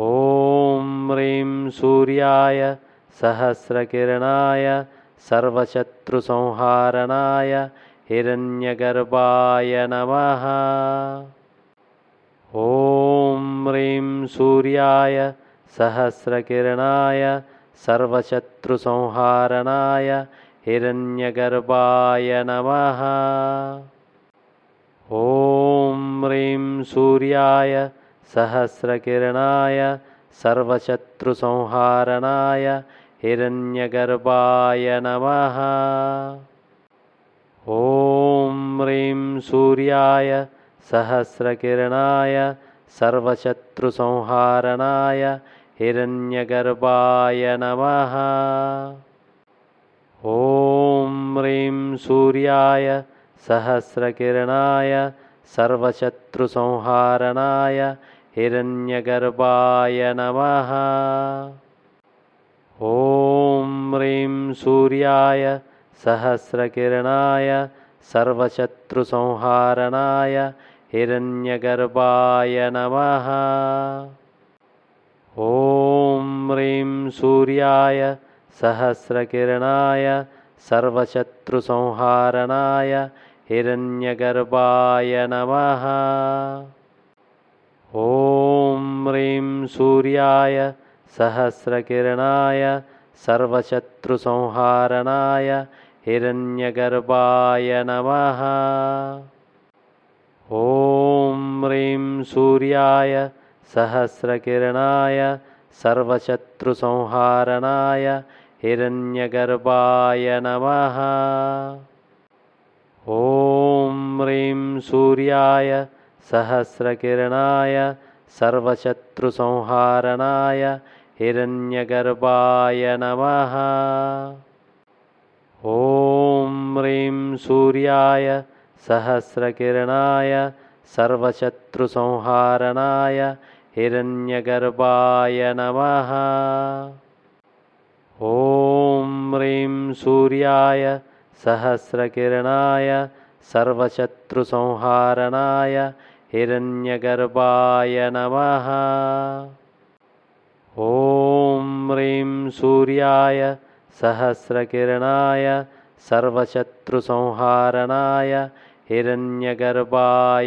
ॐ ह्रीं सूर्याय सहस्रकिरणाय सर्वशत्रुसंहारणाय हिरण्यगर्भाय नमः। ॐ ह्रीं सूर्याय सहस्रकिरणाय सर्वशत्रुसंहारणाय हिरण्यगर्भाय नमः। ॐ ह्रीं सूर्याय सहस्रकिरणाय सर्वशत्रुसंहारणाय हिरण्यगर्भाय नमः। ॐ ह्रीं सूर्याय सहस्रकिरणाय सर्वशत्रुसंहारणाय हिरण्यगर्भाय नमः। ॐ ह्रीं सूर्याय सहस्रकिरणाय सर्वशत्रुसंहारणाय हिरण्यगर्भाय नमः। ॐ ह्रीं सूर्याय सहस्रकिरणाय सर्वशत्रुसंहारणाय हिरण्यगर्भाय नमः। ॐ ह्रीं सूर्याय सहस्रकिरणाय सर्वशत्रुसंहारणाय हिरण्यगर्भाय नमः ॐ ह्रीं सूर्याय सहस्रकिरणाय सर्वशत्रुसंहारणाय हिरण्यगर्भाय नमः। ॐ ह्रीं सूर्याय सहस्रकिरणाय सर्वशत्रुसंहारणाय हिरण्यगर्भाय नमः। ॐ ह्रीं सूर्याय सहस्रकिरणाय सर्वशत्रुसंहारणाय हिरण्यगर्भाय नमः। ॐ ह्रीं सूर्याय सहस्रकिरणाय सर्वशत्रुसंहारणाय हिरण्यगर्भाय नमः। ॐ ह्रीं सूर्याय सहस्रकिरणाय सर्वशत्रुसंहारणाय हिरण्यगर्भाय नमः। ॐ ह्रीं सूर्याय सहस्रकिरणाय सर्वशत्रुसंहारणाय हिरण्यगर्भाय